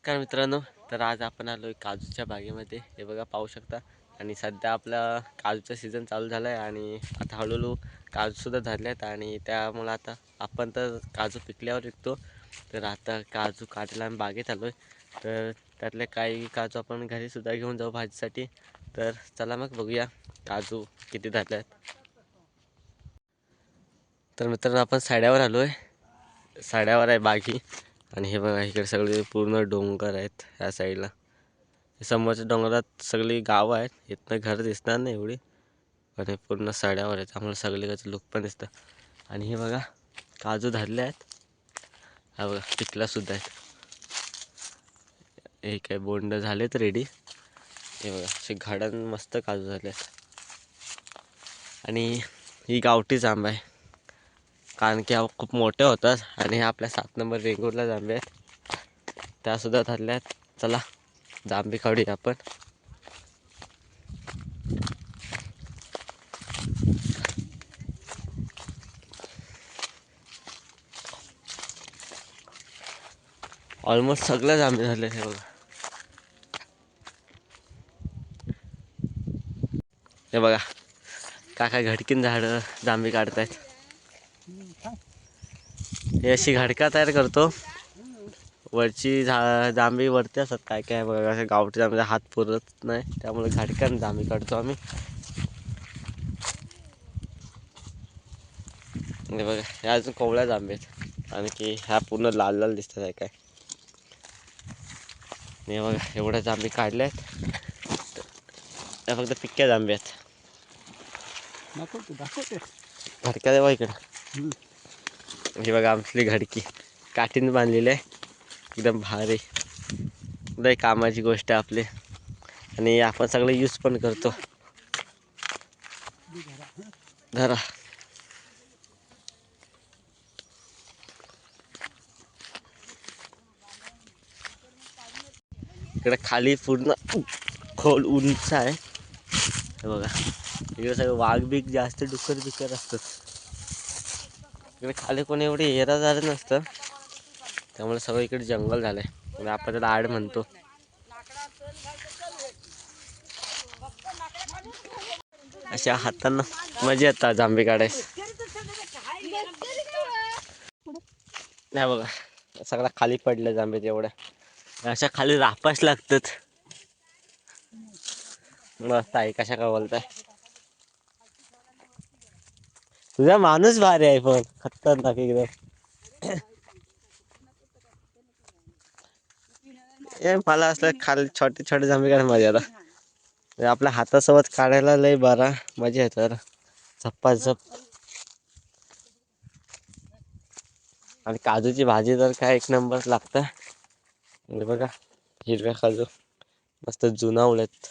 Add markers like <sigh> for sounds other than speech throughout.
नमस्कार मित्रांनो तर आज आपण आलो आहे काजूच्या बागेमध्ये. हे बघा पाहू शकता. आणि सध्या आपला काजूचा सीझन चालू झाला आहे आणि आता हळूहळू काजूसुद्धा धरले आहेत आणि त्यामुळं आता आपण तर काजू पिकल्यावर विकतो. तर आता काजू काढायला आम्ही बागेत आलो आहे तर त्यातले काही काजू आपण घरीसुद्धा घेऊन जाऊ भाजीसाठी. तर चला मग बघूया काजू किती धरले आहेत तर मित्रांनो आपण साड्यावर आलो आहे साड्यावर आहे बागी. आणि हे बघा इकडे सगळे पूर्ण डोंगर आहेत ह्या साईडला. समोरच्या डोंगरात सगळी गावं आहेत. इथनं घर दिसणार नाही एवढी पण हे पूर्ण सड्यावर आहेत. त्यामुळे सगळीकडचं लुक पण दिसतं आणि हे बघा काजू धरले आहेत. हा बघा पिकलासुद्धा आहेत. हे काय बोंड झालेत रेडी हे बघा असे घाडण मस्त काजू झाले आहेत आणि ही गावठीच आंबा आहे. कारण की हा खूप मोठे होतात आणि हे आपल्या सात नंबर वेंगुर्ला जांबे आहेत. त्यासुद्धा धरल्या आहेत चला जांबी काढूया आपण. ऑलमोस्ट सगळं जांबे झाले हे बघा. हे बघा काका घडकीन झाडं जांभी काढतायत. हे अशी घडका तयार करतो. वरची झा जांभी वरती असतात. काय काय बघा असं गावठी जांभीचा हात पुरत नाही. त्यामुळे घडक्यान जांभी काढतो आम्ही. बघा हे अजून कोवळ्या जांभे आहेत. आणखी ह्या पूर्ण लाल लाल दिसतात आहे काय. हे बघा एवढ्या जांभी काढल्या आहेत. त्या फक्त पिक्क्या जांभे आहेत. घडक्या देवा इकडं. हे बघा आमची घडकी. काठीने बांधलेली आहे. एकदम भारी. लय कामाची गोष्ट आहे आपली. आणि आपण सगळं यूज पण करतो. धरा. इकडे खाली पूर्ण खोल उंच आहे. हे बघा. इकडे सगळं वाघ बीक जास्त डुकर बिकर असतात. इकडे खाली कोणी एवढे येरा झालं नसतं. त्यामुळे सगळं इकडे जंगल झालंय. म्हणजे आपण त्याला आड म्हणतो. अशा हातांना मजा येतात जांबे काढायस नाही बघा सगळा खाली पडलं जांभे तेवढ्या. अशा खाली रापास लागतात. मस्त आहे कशा काय बोलताय? तुझा माणूस भारी आहे पण खतरनाक एकदम. ए मला असलं खाली छोटे छोटे जांभे काय मजा आता आपल्या हातासोबत काढायला लय बरा मजा येतं झप्पा झप आणि काजूची भाजी तर काय एक नंबर लागतं. बघा हिरव्या काजू. मस्त जुना उलट.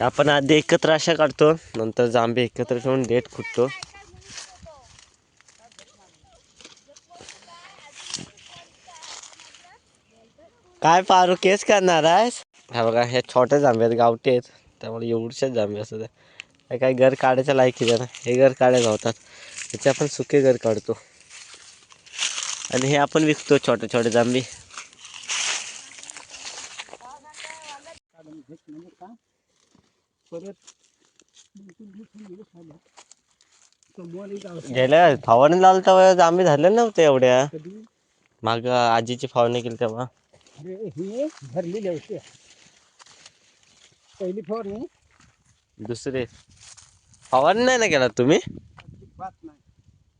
आपण आधी एकत्र अशा काढतो नंतर जांबे एकत्र ठेवून डेट खुटतो. काय पारू केस करणार आहेस? हा बघा हे छोटे जांबे आहेत गावठी आहेत. त्यामुळे एवढेच जांबे असतात हे काही घर काढायच्या लायकीचं ना? हे घर काढायला होतात त्याचे आपण सुके घर काढतो. आणि हे आपण विकतो छोटे छोटे जांभी म्हणजे का परत बिलकुल दिसून गेलं झालं. समोर एक गाव- गेल्या फवारणी लावलं तेव्हा जांभी झाले नव्हते एवढ्या. माग आजीची फवारणी केली तेव्हा. ही भरलेली होती पहिली फवारणी? दुसरे. फवारणी नाही ना केला तुम्ही?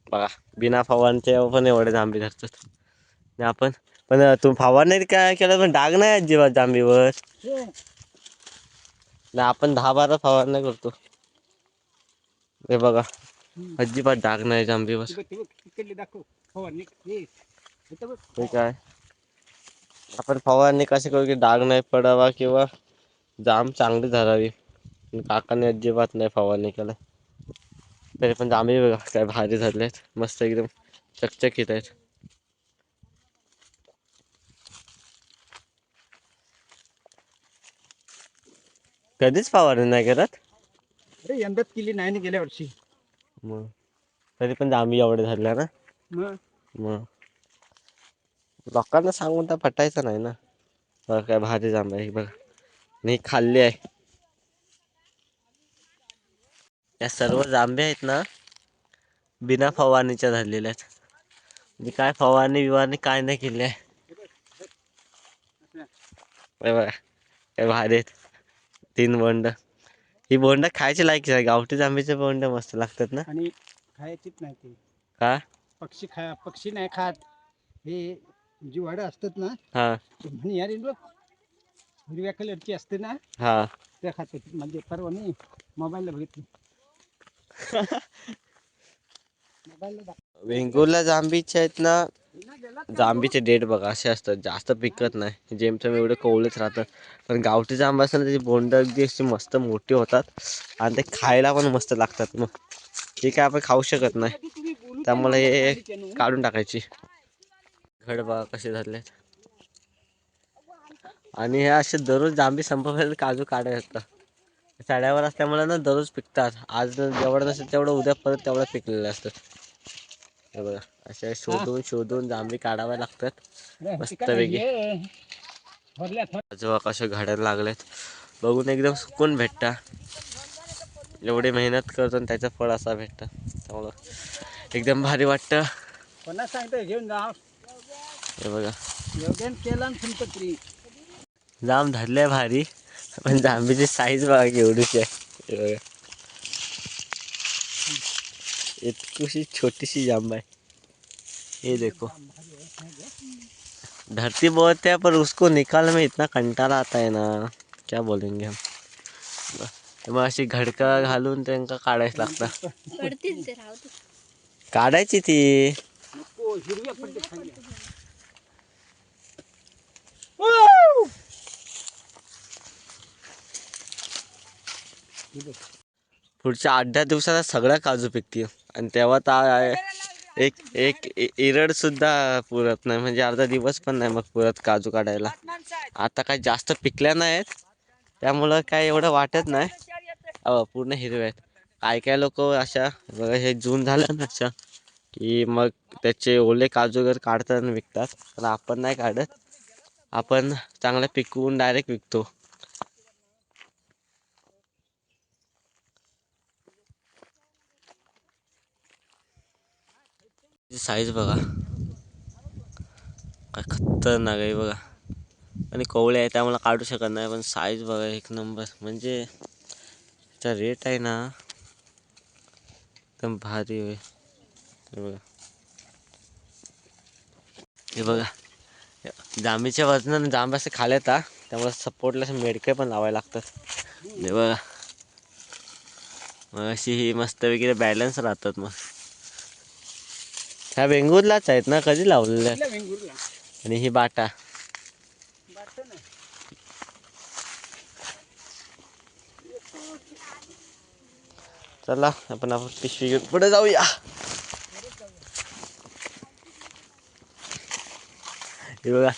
बघा बिना फवारणीचे पण एवढे जांभी धरतात. आणि आपण पण तू फवारणी काय केलं पण डाग नाही अजिबात जांभीवर. नाही आपण दहा बारा फवारण्या करतो. हे बघा. अजिबात डाग नाही जांभीवर ते बघ, ते बघ, तिकडली दाखव. फवारणी हे इथं बघ. हे काय? आपण फवारणी कशी करू की डाग नाही पडावा किंवा जाम चांगली धरावी काकाने अजिबात नाही फवारणी केलं. तरी पण जांभे बघा काय भारी झाले आहेत मस्त एकदम चकचकीत आहेत. कधीच फवारणी नाही करत? अरे यंदाच केली नाही ना गेल्या वर्षी. मग? तरी पण जांभी एवढे धरल्या ना. मग? मग? लोकांना सांगून तर पटायचं नाही ना. बघ काय भारी जांभा आहे बघ. मी खाल्ली आहे. या सर्व जांभे आहेत ना बिना फवारणीच्या झालेल्या आहेत. म्हणजे काय फवारणी बिवारणी काय नाही केली आहे. बघा काय भारी आहेत. तीन बोंड. ही बोंड खायची लायकी आहे. गावठी जांभीचे बोंड मस्त लागतात ना. आणि खायचीच नाही ते. का? पक्षी खा पक्षी नाही खात. हे जी वाडं असतात ना हा. ते म्हणे यार बघ हिरव्या कलरची असते ना. हा. त्या खातात. म्हणजे परवा मी मोबाईलला बघितली. <laughs> मोबाईलला वेंगुर्ला जांभीचे आहेत ना. जांबीचे डेट बघा असे असतात. जास्त पिकत नाही. जेमतेम एवढे कोवळेच राहतात. पण गावठी जांब असताना त्याची बोंड अगदी अशी मस्त मोठी होतात. आणि ते खायला पण मस्त लागतात मग. हे काय आपण खाऊ शकत नाही. त्यामुळे हे काढून टाकायची. घड बघा कसे झालेत. आणि हे असे दररोज जांबी संपवायला काजू काढायला असतात साड्यावर असल्यामुळे ना दररोज पिकतात. आज जेवढं नसेल तेवढं उद्या परत तेवढं पिकलेलं असतं. हे बघा. असे शोधून शोधून जांभी काढाव्या लागतात. अरे, मस्त ठिकाणी पैकी. ये. थोरल्या थोर- जेव्हा कसे घडायला लागलेत. बघून एकदम सुकून भेटता. एवढी मेहनत करतो आणि त्याचं फळ असा भेटतं. त्यामुळं एकदम भारी वाटतं. कोणा सांगतो घेऊन जा. हे बघा. केला जाम धरले भारी. पण जांभीची साईज बघा केवढीशी आहे. हे बघा. इतकीशी छोटीशी जांब आहे. ये देखो। धरती बहुत है पर उसको निकालने में इतना कंटाळा आता है ना। क्या बोलेंगे हम? मग अशी घडका घालून त्यांना काढायच लागतं। ते. काढायची ती पुढच्या आठ दहा दिवसाला सगळ्या काजू पिकतील. आणि तेव्हा तर एक एक इरड सुद्धा पुरत नाही. म्हणजे अर्धा दिवस पण नाही मग पुरत काजू काढायला. आता काय जास्त पिकल्या नाहीत. त्यामुळं काय एवढं वाटत नाही. अहो पूर्ण हिरवे आहेत. काय काय लोक अशा बघा हे जून झालं ना अशा की मग त्याचे ओले काजू वगैरे काढतात आणि विकतात पण आपण नाही काढत. आपण चांगलं पिकवून डायरेक्ट विकतो. साईज बघा. काय खतरनाक आहे बघा. आणि कोवळे आहे त्यामुळे काढू शकत नाही पण साईज बघा एक नंबर म्हणजे त्याचा रेट आहे ना एकदम भारी होय बघा. हे बघा. जांबीच्या वजनानं जांब असे खाले येतात त्यामुळे सपोर्टला असे मेडके पण लावायला लागतात. हे बघा. मग अशी ही मस्त वगैरे बॅलन्स राहतात मग. ह्या वेंगुर्लाच आहेत ना कधी लावलेल्या? वेंगुर्ला? आणि ही बाटा. चला आपण आपण पिशवी घेऊन पुढे जाऊया. हे बघा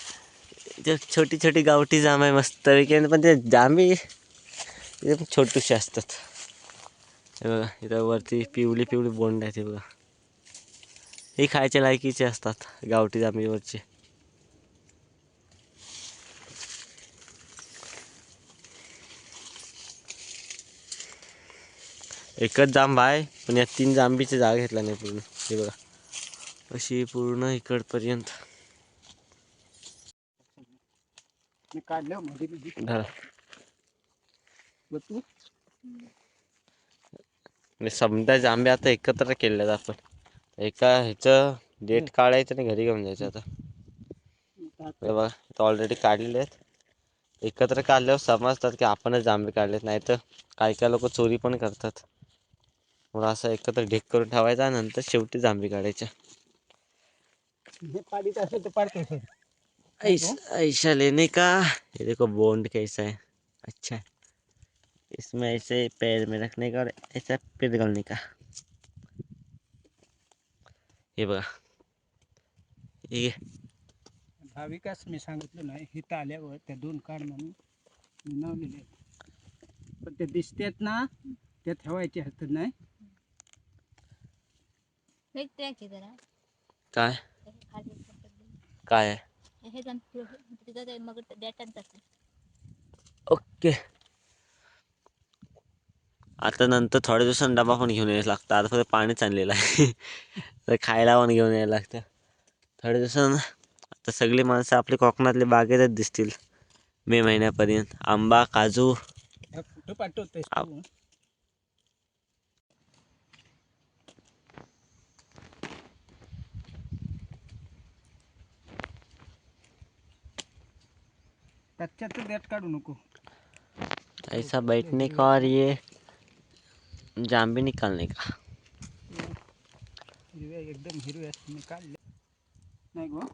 इथे छोटी छोटी गावठी जांब आहे मस्त पैकी पण ते जांभी एकदम छोटूशी असतात. हे बघा इथं वरती पिवळी पिवळी बोंड आहेत हे बघा. ही खायच्या लायकीचे असतात गावठी जांभीवरचे एकच जांब आहे पण या तीन जांबीची जागा घेतला नाही पूर्ण. हे बघा अशी पूर्ण इकडपर्यंत. समजा जांबे आता एकत्र केले आपण. एका ह्याचं डेट काढायचं आणि घरी घेऊन जायचं आता. बघा ऑलरेडी काढलेले आहेत. एकत्र काढल्यावर समजतात की आपणच जांभे काढलेत नाही तर काही काही लोक चोरी पण करतात. मग असं एकत्र ढीक करून ठेवायचा नंतर शेवटी जांभी काढायच्या. ऐसा लेने का? ये देखो बॉन्ड कैसा है. अच्छा. है इसमें ऐसे पैर में रखने का और ऐसा पिघलने का. हे बघा. हे. भाविकास मी सांगितलं नाही हिथं आल्यावर त्या दोन काढ म्हणून मी नावलेले पण ते दिसतात ना त्या ठेवायचे हरकत नाही. काय? हे. काय? हे ओके. आता नंतर थोड्या दिवसांनी डबा पण घेऊन यायला लागतं. आता फक्त पाणीच आणलेलं आहे. तर खायला पण घेऊन यायला लागतं। थोड्या दिवसानं आता सगळी माणसं आपली कोकणातली बागेतच दिसतील। मे महिन्यापर्यंत आंबा काजू। तू. काढू नको। ऐसा बैठने का और ये जाम भी निकालने का। हिरव्या एकदम हिरव्या मी काढले नाही गो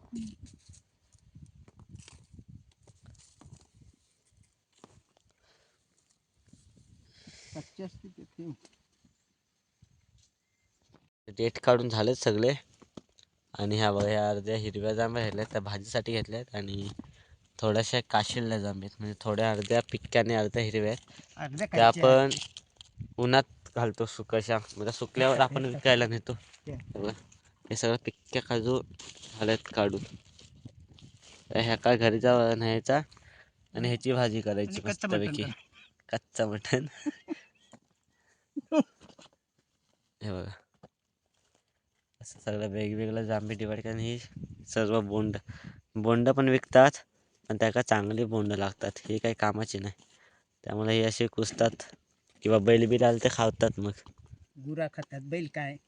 कच्चे असते ते ठेव डेट काढून झालेत सगळे. आणि ह्या बघा ह्या अर्ध्या हिरव्या जांभ्या घेतल्या त्या भाजीसाठी घेतल्यात. आणि थोड्याशा काशिल्ल्या जांभ्यात म्हणजे थोड्या अर्ध्या पिक्क्याने अर्ध्या हिरव्या आहेत. त्या आपण उन्हात घालतो सुकशा. म्हणजे सुकल्यावर आपण <laughs> विकायला नेतो. हे सगळं पिक्क्या काजू झाल्यात काढून. ह्या काय घरी जावा न्यायचा आणि ह्याची भाजी करायची मस्तपैकी. कच्चा मटण. <laughs> हे बघा. असं सगळं वेगवेगळं जांभी डिवाइड करून ही सर्व बोंड बोंड पण विकतात पण त्याका चांगली बोंड लागतात. ही काही कामाची नाही. त्यामुळे हे असे कुसतात किंवा बैल बिल आले ते खावतात मग. गुरा खातात. बैल काय?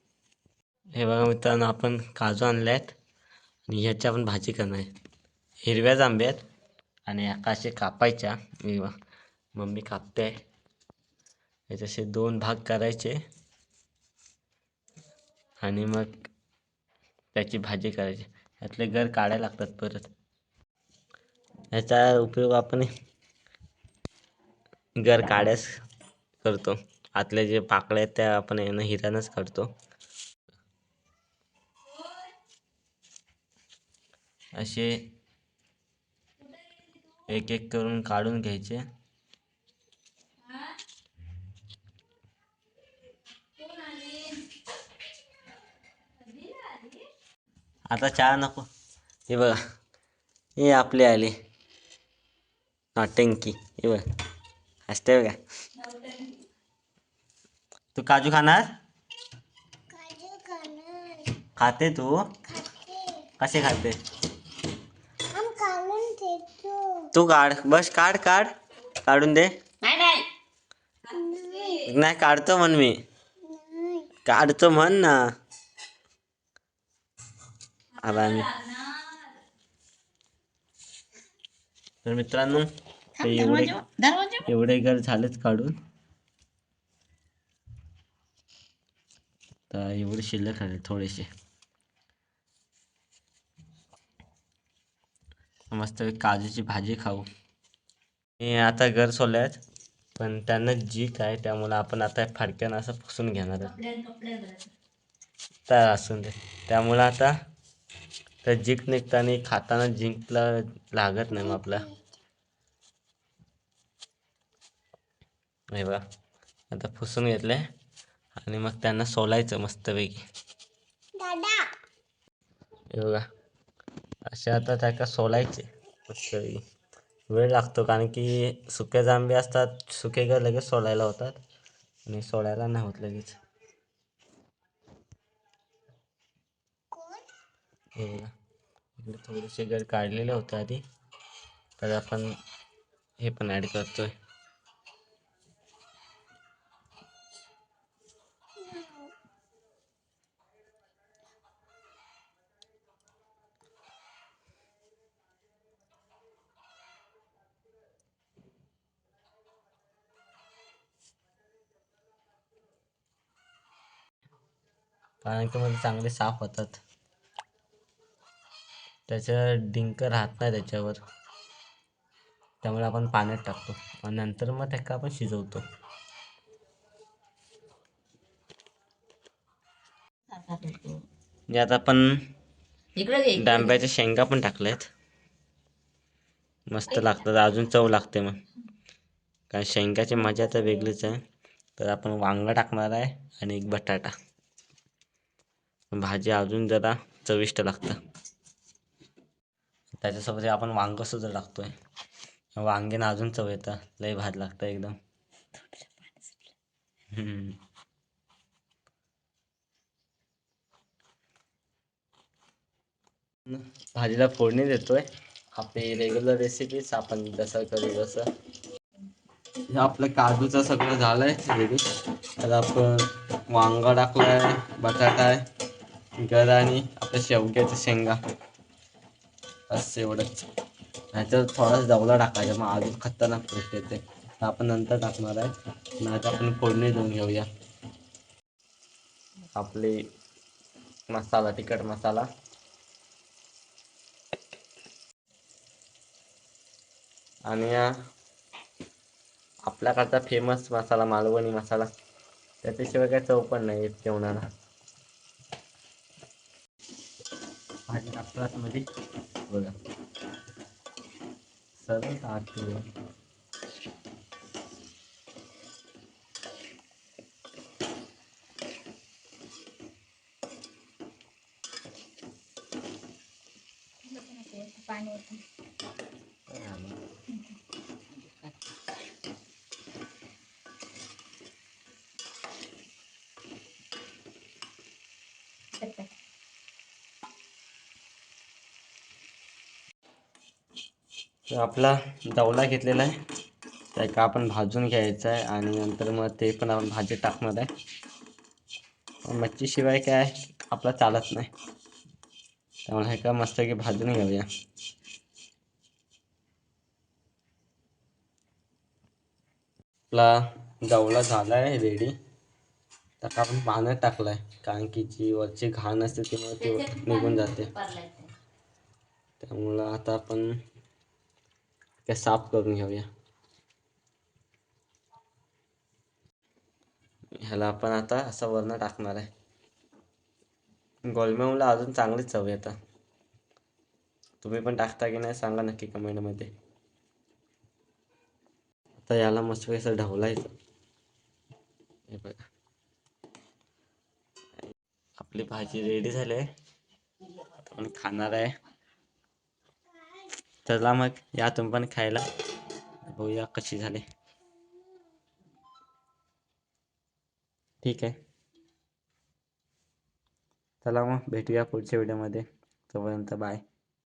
हे बघा मित्रांनो आपण काजू आणले आहेत आणि ह्याची आपण भाजी करणार आहे. हिरव्या जांबे आहेत आणि आकाशे कापायच्या. मी मम्मी कापते. याच्याशी दोन भाग करायचे. आणि मग त्याची भाजी करायची. यातले घर काढायला लागतात परत. याचा उपयोग आपण घर काढ्यास करतो. आतले जे पाकळे आहेत त्या आपण यानं हिऱ्यानंच काढतो असे एक एक करून काढून घ्यायचे. आता चहा नको. हे बघा. हे आपले आले. नॉटेंकी हे बघ. हसते बघा. तू काजू खाणार? खाते तू? कसे खाते? तू काढ. बस काढ काढ. काढून दे. नाही नाही. नाही काढतो म्हण मी. काढतो म्हण ना. आता आम्ही. तर मित्रांनो एवढे एवढे घर झालेच काढून. तर एवढे शिल्लक राहिले थोडेसे. मस्त काजूची भाजी खाऊ. मी आता घर सोडल्यात पण त्यांना जीक आहे त्यामुळे आपण आता फडक्यानं असं पुसून घेणार तर असून दे. त्यामुळं आता तर जिंक निघताना खाताना जिंकला लागत नाही मग आपला. हे बघा आता पुसून घेतले आणि मग त्यांना सोलायचं मस्तपैकी. हे बघा. असे आता त्याका सोलायचे. वेळ लागतो कारण की सुके जांबे असतात सुके घर लगेच सोलायला होतात आणि सोलायला नाही होत लगेच. हे इकडे थोडेसे घर काढलेले होते आधी. तर आपण हे पण ॲड करतोय. कारण की मध्ये चांगले साफ होतात. त्याचं डिंक राहत नाही त्याच्यावर. त्यामुळे आपण पाण्यात टाकतो. आणि नंतर मग त्याला आपण शिजवतो. आता आपण डांब्याच्या शेंगा पण टाकल्यात. मस्त लागतात. अजून चव लागते मग. कारण शेंगाची मजा तर वेगळीच आहे. तर आपण वांगा टाकणार आहे आणि एक बटाटा. भाजी अजून जरा चविष्ट लागतं. त्याच्यासोबत आपण वांगं सुद्धा टाकतोय. वांग्यानं अजून चव येतं. लय भात लागतं एकदम. हम्म. भाजीला फोडणी देतोय. आपली रेग्युलर रेसिपीच आपण जसं करू जसं हे आपलं काजूचं सगळं झालंय रेडी तर आपण वांगा टाकलाय बटाटा आहे. गद आणि आपल्या शेवग्याच्या शेंगा. बस एवढंच. नाहीतर थोडाच दवला टाकायचा मग अजून खतरनाक टेस्ट येते. तर आपण नंतर टाकणार आहे. नाही तर आपण फोडणी देऊन घेऊया. आपली मसाला तिखट मसाला. आणि आपल्याकडचा फेमस मसाला मालवणी मसाला. त्याच्याशिवाय काय चव पण नाही जेवणाला. भाजी बघा. सरळ टाकते आपला दवला घेतलेला आहे. त्या का आपण भाजून घ्यायचा आहे आणि नंतर मग ते पण आपण भाजी टाकणार आहे. मच्छीशिवाय काय आपला चालत नाही. त्यामुळे हे का मस्त की भाजून घेऊया. आपला दवला झाला आहे रेडी तर का आपण पाण्यात टाकला आहे कारण की जी वरची घाण असते ती मग ती निघून जाते. त्यामुळं आता आपण ते साफ करून घेऊया. ह्याला आपण आता असं वर्ण टाकणार आहे. गोलमेहूनला अजून चांगलीच चव आता. तुम्ही पण टाकता की नाही सांगा नक्की कमेंटमध्ये. आता याला मस्त कसं ढवलायचं. हे बघा. आपली भाजी रेडी झाली आहे. आपण खाणार आहे. चला मग या तुम्ही पण खायला. बघूया कशी झाली. ठीक आहे. चला मग भेटूया पुढच्या व्हिडिओमध्ये तोपर्यंत बाय